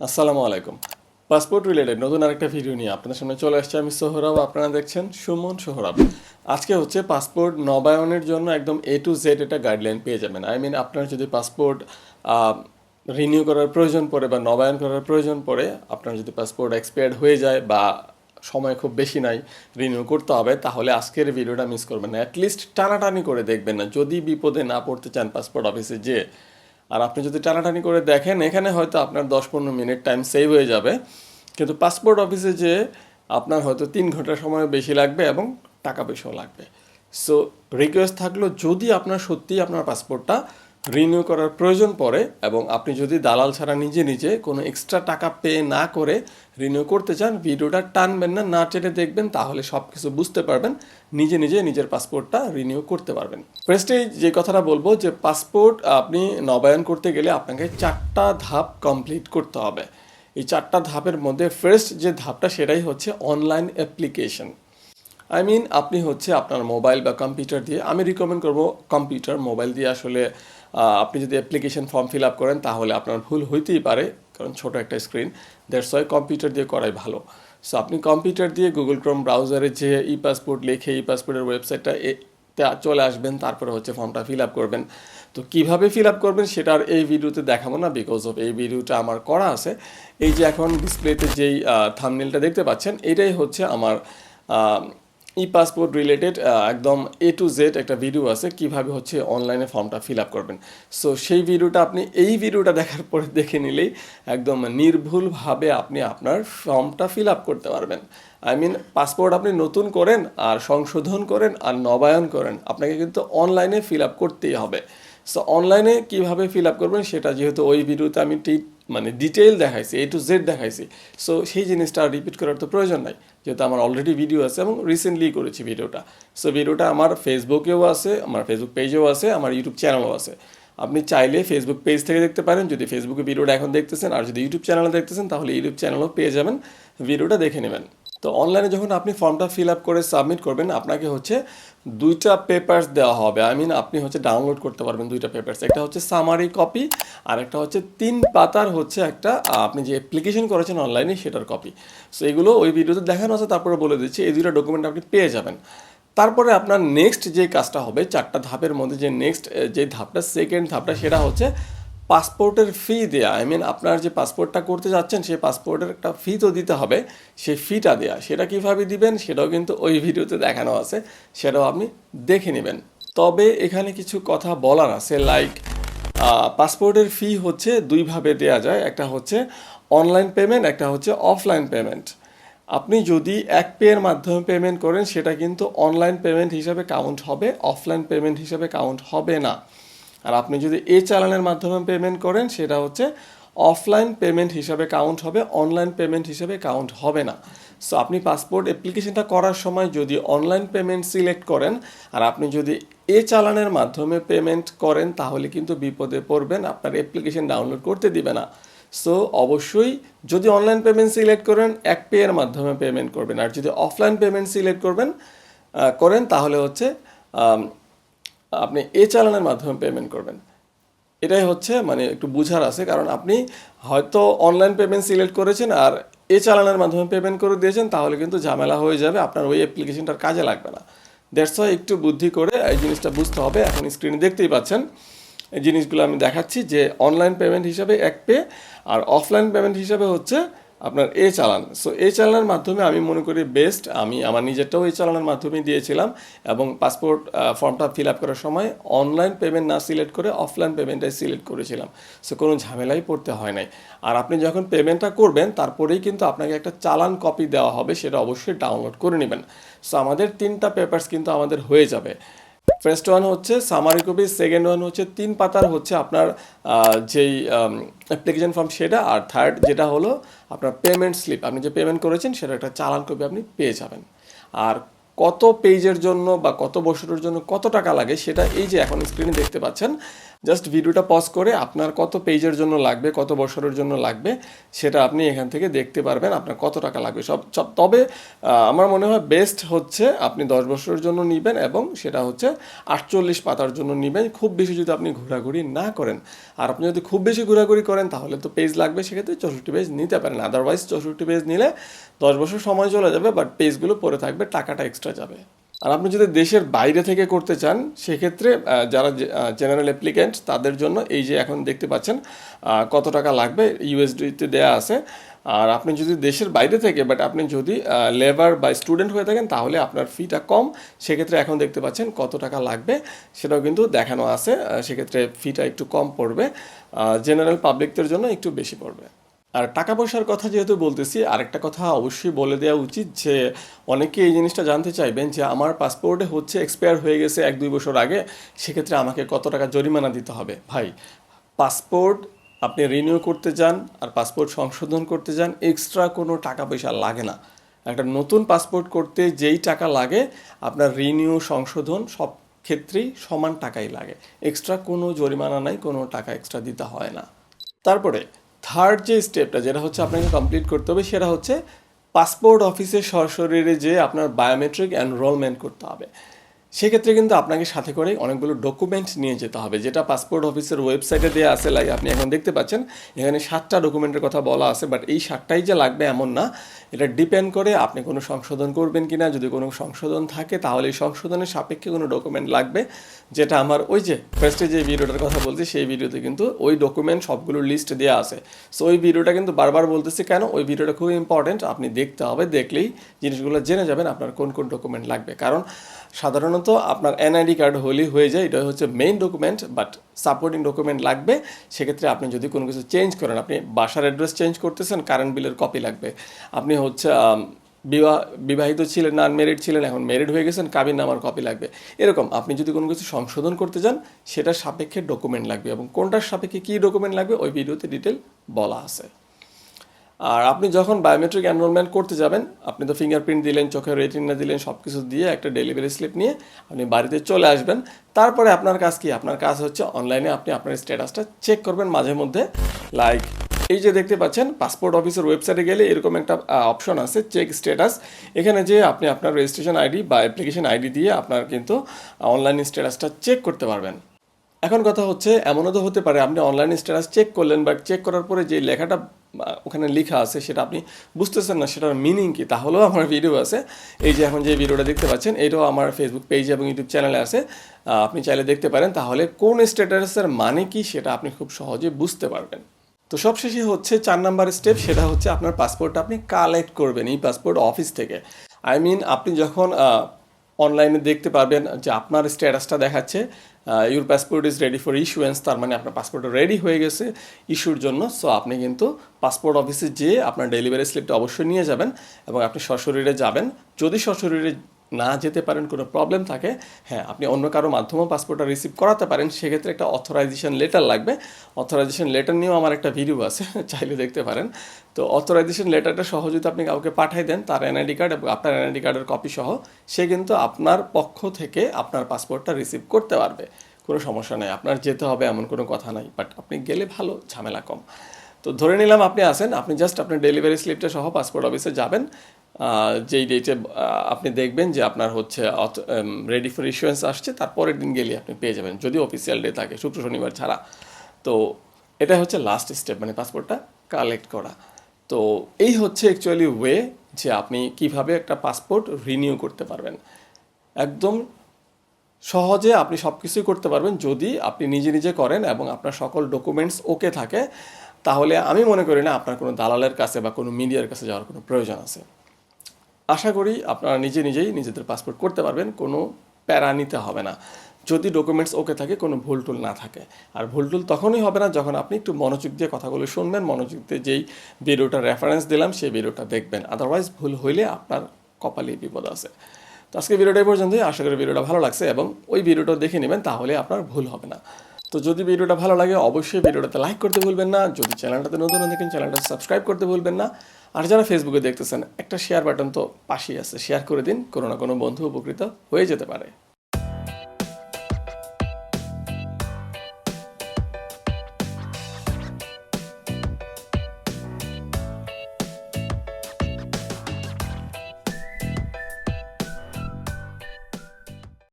আসসালামু আলাইকুম। Passport related নতুন আরেকটা ভিডিও নিয়ে আপনাদের সামনে চলে আসছে আমি সোহরাব, আপনারা দেখছেন সুমন সোহরাব। আজকে হচ্ছে পাসপোর্ট নবায়নের জন্য একদম এ টু জেড এটা গাইডলাইন পেয়ে যাবেন। আই মিন আপনার যদি পাসপোর্ট রিনিউ করার প্রয়োজন পড়ে বা নবায়ন করার প্রয়োজন পড়ে, আপনার যদি পাসপোর্ট এক্সপায়ার্ড হয়ে যায় বা সময় খুব বেশি নাই রিনিউ করতে হবে, তাহলে আজকের ভিডিওটা মিস করবেন না। অ্যাটলিস্ট টানাটানি করে দেখবেন না। যদি বিপদে না পড়তে চান পাসপোর্ট অফিসে যে আর আপনি যদি টানাটানি করে দেখেন, এখানে হয়তো আপনার দশ পনেরো মিনিট টাইম সেভ হয়ে যাবে। কিন্তু পাসপোর্ট অফিসে যে আপনার হয়তো তিন ঘণ্টা সময় বেশি লাগবে এবং টাকা পয়সাও লাগবে। সো রিকোয়েস্ট থাকল যদি আপনার সত্যিই আপনার পাসপোর্টটা রিনিউ করার প্রয়োজন পড়ে এবং আপনি যদি দালাল ছাড়া নিজে নিজে কোনো এক্সট্রা টাকা পে না করে রিনিউ করতে চান, ভিডিওটা টানবেন না না টেনে দেখবেন, তাহলে সব কিছু বুঝতে পারবেন, নিজে নিজে নিজের পাসপোর্টটা রিনিউ করতে পারবেন। ফার্স্টে যে কথাটা বলব যে পাসপোর্ট আপনি নবায়ন করতে গেলে আপনাকে চারটা ধাপ কমপ্লিট করতে হবে। এই চারটা ধাপের মধ্যে ফার্স্ট যে ধাপটা সেটাই হচ্ছে অনলাইন অ্যাপ্লিকেশন আই মিন আপনি হচ্ছে আপনার মোবাইল বা কম্পিউটার দিয়ে, আমি রিকমেন্ড করব কম্পিউটার মোবাইল দিয়ে আসলে আপনি যদি অ্যাপ্লিকেশন ফর্ম ফিল আপ করেন, তাহলে আপনার ভুল হইতেই পারে, কারণ ছোট একটা স্ক্রিন দ্যাটস ওয়াই কম্পিউটার দিয়ে করাই ভালো। সো আপনি কম্পিউটার দিয়ে গুগল ক্রোম ব্রাউজারে যে ই পাসপোর্ট লিখে ই পাসপোর্টের ওয়েবসাইটটা চলে আসবেন, তারপরে হচ্ছে ফর্মটা ফিল আপ করবেন। তো কীভাবে ফিল আপ করবেন, সেটা আর এই ভিডিওতে দেখাবো না বিকজ অফ এই ভিডিওটা আমার করা আছে। এই যে এখন ডিসপ্লেতে যেই থামনেলটা দেখতে পাচ্ছেন, এটাই হচ্ছে আমার ই পাসপোর্ট রিলেটেড একদম এ টু জেড একটা ভিডিও আছে কীভাবে হচ্ছে অনলাইনে ফর্মটা ফিল আপ করবেন। সো সেই ভিডিওটা আপনি এই ভিডিওটা দেখার পরে দেখে নিলেই একদম নির্ভুলভাবে আপনি আপনার ফর্মটা ফিল আপ করতে পারবেন। আই মিন পাসপোর্ট আপনি নতুন করেন আর সংশোধন করেন আর নবায়ন করেন, আপনাকে কিন্তু অনলাইনে ফিল আপ করতেই হবে। সো অনলাইনে কীভাবে ফিল আপ করবেন সেটা যেহেতু ওই ভিডিওতে আমি ঠিক মানে ডিটেইল দেখাইছি এ টু জেড দেখাইছি। সো সেই জিনিসটা রিপিট করার তো প্রয়োজন নাই, যেহেতু আমার অলরেডি ভিডিও আছে এবং রিসেন্টলি করেছি ভিডিওটা সো ভিডিওটা আমার ফেসবুকেও আছে, আমার ফেসবুক পেজেও আছে, আমার ইউটিউব চ্যানেলও আছে। আপনি চাইলে ফেসবুক পেজ থেকে দেখতে পারেন, যদি ফেসবুকে ভিডিওটা এখন দেখতেছেন, আর যদি ইউটিউব চ্যানেলে দেখতেছেন, তাহলে ইউটিউব চ্যানেলও পেয়ে যাবেন ভিডিওটা দেখে নেবেন। তো অনলাইনে যখন আপনি ফর্মটা ফিল আপ করে সাবমিট করবেন, আপনাকে হচ্ছে দুইটা পেপার্স দেওয়া হবে। আই মিন আপনি হচ্ছে ডাউনলোড করতে পারবেন দুইটা পেপার্স একটা হচ্ছে সামারি কপি আর একটা হচ্ছে তিন পাতার হচ্ছে একটা আপনি যে অ্যাপ্লিকেশন করেছেন অনলাইনে সেটার কপি সো এগুলো ওই ভিডিওতে দেখানো আছে, তারপরে বলে দিচ্ছি, এই দুইটা ডকুমেন্ট আপনি পেয়ে যাবেন। তারপরে আপনার নেক্সট যে কাজটা হবে, চারটা ধাপের মধ্যে যে নেক্সট যে ধাপটা সেকেন্ড ধাপটা, সেটা হচ্ছে পাসপোর্টের ফি দেয়া আই মিন আপনার যে পাসপোর্টটা করতে যাচ্ছেন, সেই পাসপোর্টের একটা ফি তো দিতে হবে, সেই ফিটা দেয়া। সেটা কীভাবে দিবেন, সেটাও কিন্তু ওই ভিডিওতে দেখানো আছে, সেটাও আপনি দেখে নেবেন। তবে এখানে কিছু কথা বলার আছে লাইক পাসপোর্টের ফি হচ্ছে দুইভাবে দেয়া যায়, একটা হচ্ছে অনলাইন পেমেন্ট একটা হচ্ছে অফলাইন পেমেন্ট আপনি যদি এক পেয়ের মাধ্যমে পেমেন্ট করেন, সেটা কিন্তু অনলাইন পেমেন্ট হিসাবে কাউন্ট হবে অফলাইন পেমেন্ট হিসাবে কাউন্ট হবে না। আর আপনি যদি এ চালানের মাধ্যমে পেমেন্ট করেন, সেটা হচ্ছে অফলাইন পেমেন্ট হিসাবে কাউন্ট হবে অনলাইন পেমেন্ট হিসাবে কাউন্ট হবে না। সো আপনি পাসপোর্ট অ্যাপ্লিকেশনটা করার সময় যদি অনলাইন পেমেন্ট সিলেক্ট করেন, আর আপনি যদি এ চালানের মাধ্যমে পেমেন্ট করেন, তাহলে কিন্তু বিপদে পড়বেন, আপনার অ্যাপ্লিকেশন ডাউনলোড করতে দিবে না। সো অবশ্যই যদি অনলাইন পেমেন্ট সিলেক্ট করেন, এক পেয়ের মাধ্যমে পেমেন্ট করবেন। আর যদি অফলাইন পেমেন্ট সিলেক্ট করবেন করেন, তাহলে হচ্ছে আপনি এ চালানের মাধ্যমে পেমেন্ট করবেন। এটাই হচ্ছে মানে একটু বুঝার আছে, কারণ আপনি হয়তো অনলাইন পেমেন্ট সিলেক্ট করেছেন আর এ চালানের মাধ্যমে পেমেন্ট করে দিয়েছেন, তাহলে কিন্তু ঝামেলা হয়ে যাবে, আপনার ওই অ্যাপ্লিকেশনটার কাজে লাগবে না। ওয়াই একটু বুদ্ধি করে এই জিনিসটা বুঝতে হবে। এখন স্ক্রিনে দেখতেই পাচ্ছেন, এই জিনিসগুলো আমি দেখাচ্ছি যে অনলাইন পেমেন্ট হিসাবে এক পে আর অফলাইন পেমেন্ট হিসাবে হচ্ছে আপনার এ চালান। সো এই চালানের মাধ্যমে আমি মনে করি বেস্ট আমি আমার নিজেরটাও এই চালানের মাধ্যমে দিয়েছিলাম এবং পাসপোর্ট ফর্মটা ফিল আপ করার সময় অনলাইন পেমেন্ট না সিলেক্ট করে অফলাইন পেমেন্টটাই সিলেক্ট করেছিলাম। সো কোনো ঝামেলাই পড়তে হয় নাই। আর আপনি যখন পেমেন্টটা করবেন, তারপরেই কিন্তু আপনাকে একটা চালান কপি দেওয়া হবে, সেটা অবশ্যই ডাউনলোড করে নেবেন। সো আমাদের তিনটা পেপার্স কিন্তু আমাদের হয়ে যাবে। ফার্স্ট ওয়ান হচ্ছে সামারি কপি সেকেন্ড ওয়ান হচ্ছে তিন পাতার হচ্ছে আপনার যেই অ্যাপ্লিকেশন ফর্ম সেটা, আর থার্ড যেটা হলো আপনার পেমেন্ট স্লিপ আপনি যে পেমেন্ট করেছেন সেটা একটা চালান কপি আপনি পেয়ে যাবেন। আর কত পেজের জন্য বা কত বছরের জন্য কত টাকা লাগে সেটা এই যে এখন স্ক্রিনে দেখতে পাচ্ছেন জাস্ট ভিডিওটা পজ করে আপনার কত পেজের জন্য লাগবে, কত বছরের জন্য লাগবে, সেটা আপনি এখান থেকে দেখতে পারবেন আপনার কত টাকা লাগবে। সব সব, তবে আমার মনে হয় বেস্ট হচ্ছে আপনি দশ বছরের জন্য নেবেন এবং সেটা হচ্ছে আটচল্লিশ পাতার জন্য নেবেন। খুব বেশি যদি আপনি ঘোরাঘুরি না করেন। আর আপনি যদি খুব বেশি ঘোরাঘুরি করেন, তাহলে তো পেজ লাগবে, সেক্ষেত্রে চৌষট্টি পেজ নিতে পারেন। আদারওয়াইজ চৌষট্টি পেজ নিলে দশ বছর সময় চলে যাবে বাট পেজগুলো পরে থাকবে, টাকাটা এক্সট্রা যাবে। আর আপনি যদি দেশের বাইরে থেকে করতে চান, সেক্ষেত্রে যারা জেনারেল অ্যাপ্লিক্যান্ট তাদের জন্য এই যে এখন দেখতে পাচ্ছেন কত টাকা লাগবে ইউএসডিতে দেয়া আছে। আর আপনি যদি দেশের বাইরে থেকে বাট আপনি যদি লেবার বা স্টুডেন্ট হয়ে থাকেন, তাহলে আপনার ফিটা কম। সেক্ষেত্রে এখন দেখতে পাচ্ছেন কত টাকা লাগবে, সেটাও কিন্তু দেখানো আছে। সেক্ষেত্রে ফিটা একটু কম পড়বে। জেনারেল পাবলিকদের জন্য একটু বেশি পড়বে। আর টাকা পয়সার কথা যেহেতু বলতেছি, আরেকটা কথা অবশ্যই বলে দেওয়া উচিত যে, অনেকে এই জিনিসটা জানতে চাইবেন যে, আমার পাসপোর্টে হচ্ছে এক্সপায়ার হয়ে গেছে এক দুই বছর আগে, সেক্ষেত্রে আমাকে কত টাকা জরিমানা দিতে হবে? ভাই পাসপোর্ট আপনি রিনিউ করতে যান আর পাসপোর্ট সংশোধন করতে যান এক্সট্রা কোনো টাকা পয়সা লাগে না। একটা নতুন পাসপোর্ট করতে যেই টাকা লাগে, আপনার রিনিউ সংশোধন সব ক্ষেত্রেই সমান টাকাই লাগে। এক্সট্রা কোনো জরিমানা নাই, কোনো টাকা এক্সট্রা দিতে হয় না। তারপরে থার্ড যে স্টেপটা যেটা হচ্ছে আপনাকে কমপ্লিট করতে হবে, সেটা হচ্ছে পাসপোর্ট অফিসে সরাসরি যে আপনার বায়োমেট্রিক এনরোলমেন্ট করতে হবে। সেক্ষেত্রে কিন্তু আপনাকে সাথে করে অনেকগুলো ডকুমেন্ট নিয়ে যেতে হবে, যেটা পাসপোর্ট অফিসের ওয়েবসাইটে দেওয়া আছে। লাগে আপনি এখন দেখতে পাচ্ছেন, এখানে সাতটা ডকুমেন্টের কথা বলা আছে বাট এই সাতটাই যে লাগবে এমন না। এটা ডিপেন্ড করে আপনি কোনো সংশোধন করবেন কিনা। যদি কোনো সংশোধন থাকে, তাহলে এই সংশোধনের সাপেক্ষে কোনো ডকুমেন্ট লাগবে, যেটা আমার ওই যে ফার্স্টে যে ভিডিওটার কথা বলছি, সেই ভিডিওতে কিন্তু ওই ডকুমেন্ট সবগুলো লিস্ট দেওয়া আছে। সো ওই ভিডিওটা কিন্তু বারবার বলতেছি কেন? ওই ভিডিওটা খুব ইম্পর্টেন্ট আপনি দেখতে হবে, দেখলেই জিনিসগুলো জেনে যাবেন আপনার কোন কোন ডকুমেন্ট লাগবে। কারণ সাধারণত আপনার এনআইডি কার্ড হলেই হয়ে যায় এটা হচ্ছে main document but supporting document লাগবে। সেক্ষেত্রে আপনি যদি কোনো কিছু চেঞ্জ করেন, আপনি বাসার অ্যাড্রেস চেঞ্জ করতেছেন কারেন্ট বিলের কপি লাগবে। আপনি হচ্ছে বিবাহ, বিবাহিত ছিলেন না আনমেরিড ছিলেন, এখন মেরিড হয়ে গেছেন, কাবিন নামার কপি লাগবে। এরকম আপনি যদি কোনো কিছু সংশোধন করতে যান, সেটার সাপেক্ষে ডকুমেন্ট লাগবে এবং কোনটার সাপেক্ষে কী ডকুমেন্ট লাগবে, ওই ভিডিওতে ডিটেল বলা আছে। আর আপনি যখন বায়োমেট্রিক এনরোলমেন্ট করতে যাবেন, আপনি তো ফিঙ্গারপ্রিন্ট দিলেন, চোখের রেটিনা দিলেন সব কিছু দিয়ে একটা ডেলিভারি স্লিপ নিয়ে আপনি বাড়িতে চলে আসবেন। তারপরে আপনার কাজ কি? আপনার কাজ হচ্ছে অনলাইনে আপনি আপনার স্ট্যাটাসটা চেক করবেন মাঝে মধ্যে। লাইক এই যে দেখতে পাচ্ছেন পাসপোর্ট অফিসের ওয়েবসাইটে গেলে এরকম একটা অপশন আছে চেক স্ট্যাটাস এখানে যে আপনি আপনার রেজিস্ট্রেশন আইডি বা অ্যাপ্লিকেশন আইডি দিয়ে আপনার কিন্তু অনলাইন স্ট্যাটাসটা চেক করতে পারবেন। এখন কথা হচ্ছে, এমনও তো হতে পারে, আপনি অনলাইন স্ট্যাটাস চেক করলেন বাট চেক করার পরে যে লেখাটা ওখানে লেখা আছে, সেটা আপনি বুঝতেছেন না, সেটার মিনিং কি? তাহলেও আমার ভিডিও আছে। এই যে এখন যে ভিডিওটা দেখতে পাচ্ছেন, এটাও আমার ফেসবুক পেজ এবং ইউটিউব চ্যানেলে আছে। আপনি চাইলে দেখতে পারেন। তাহলে কোন স্ট্যাটাসের মানে কি, সেটা আপনি খুব সহজে বুঝতে পারবেন। তো সবশেষে হচ্ছে চার নাম্বার স্টেপ সেটা হচ্ছে আপনার পাসপোর্টটা আপনি কালেক্ট করবেন, এই পাসপোর্ট অফিস থেকে। আই মিন আপনি যখন অনলাইনে দেখতে পাবেন যে আপনার স্ট্যাটাসটা দেখাচ্ছে your passport is ready for issuance তার মানে আপনার পাসপোর্ট রেডি হয়ে গেছে ইস্যুর জন্য। সো আপনি কিন্তু পাসপোর্ট অফিসে যেয়ে আপনার ডেলিভারি স্লিপটা অবশ্যই নিয়ে যাবেন এবং আপনি সশরীরে যাবেন। যদি সশরীরে না যেতে পারেন, কোনো প্রবলেম থাকে হ্যাঁ আপনি অন্য কারও মাধ্যমেও পাসপোর্টটা রিসিভ করাতে পারেন, সেক্ষেত্রে একটা অথরাইজেশন লেটার লাগবে। অথরাইজেশন লেটার নিয়েও আমার একটা ভিডিও আছে, চাইলে দেখতে পারেন। তো অথরাইজেশন লেটারটা সহ যদি আপনি কাউকে পাঠিয়ে দেন, তার এনআইডি কার্ড এবং আপনার এনআইডি কার্ডের কপি সহ, সে কিন্তু আপনার পক্ষ থেকে আপনার পাসপোর্টটা রিসিভ করতে পারবে। কোনো সমস্যা নেই, আপনার যেতে হবে এমন কোনো কথা নাই বাট আপনি গেলে ভালো, ঝামেলা কম। তো ধরে নিলাম আপনি আসেন আপনি জাস্ট আপনার ডেলিভারি স্লিপটা সহ পাসপোর্ট অফিসে যাবেন যেই ডেটে আপনি দেখবেন যে আপনার হচ্ছে রেডি ফর ইস্যুয়েন্স আসছে, তারপরের দিন গেলে আপনি পেয়ে যাবেন, যদি অফিসিয়াল ডে থাকে, শুক্র, শনিবার ছাড়া। তো এটা হচ্ছে লাস্ট স্টেপ মানে পাসপোর্টটা কালেক্ট করা। তো এই হচ্ছে অ্যাকচুয়ালি ওয়ে যে আপনি কীভাবে একটা পাসপোর্ট রিনিউ করতে পারবেন। একদম সহজে আপনি সব কিছুই করতে পারবেন, যদি আপনি নিজে নিজে করেন এবং আপনার সকল ডকুমেন্টস ওকে থাকে, তাহলে আমি মনে করি না আপনার কোনো দালালের কাছে বা কোনো মিডিয়ার কাছে যাওয়ার কোনো প্রয়োজন আছে। আশা করি আপনারা নিজে নিজেই নিজেদের পাসপোর্ট করতে পারবেন, কোনো প্যারা নিতে হবে না। যদি ডকুমেন্টস ওকে থাকে, কোনো ভুল টুল না থাকে। আর ভুল টুল তখনই হবে না যখন আপনি একটু মনোযোগ দিয়ে কথাগুলো শুনবেন, মনোযোগ দিয়ে যেই ভিডিওটা রেফারেন্স দিলাম, সেই ভিডিওটা দেখবেন। আদারওয়াইজ ভুল হইলে আপনার কপালে বিপদ আছে। তো আজকে ভিডিওটা পর্যন্তই। আশা করি ভিডিওটা ভালো লাগছে এবং ওই ভিডিওটা দেখে নেবেন, তাহলে আপনার ভুল হবে না। তো যদি ভিডিওটা ভালো লাগে, অবশ্যই ভিডিওটাতে লাইক করতে ভুলবেন না। যদি চ্যানেলটাতে নতুন থাকেন চ্যানেলটা সাবস্ক্রাইব করতে ভুলবেন না। আর যারা ফেসবুকে দেখতেছেন, একটা শেয়ার বাটন তো পাশেই আছে। শেয়ার করে দিন, কোনো না কোনো বন্ধু উপকৃত হয়ে যেতে পারে।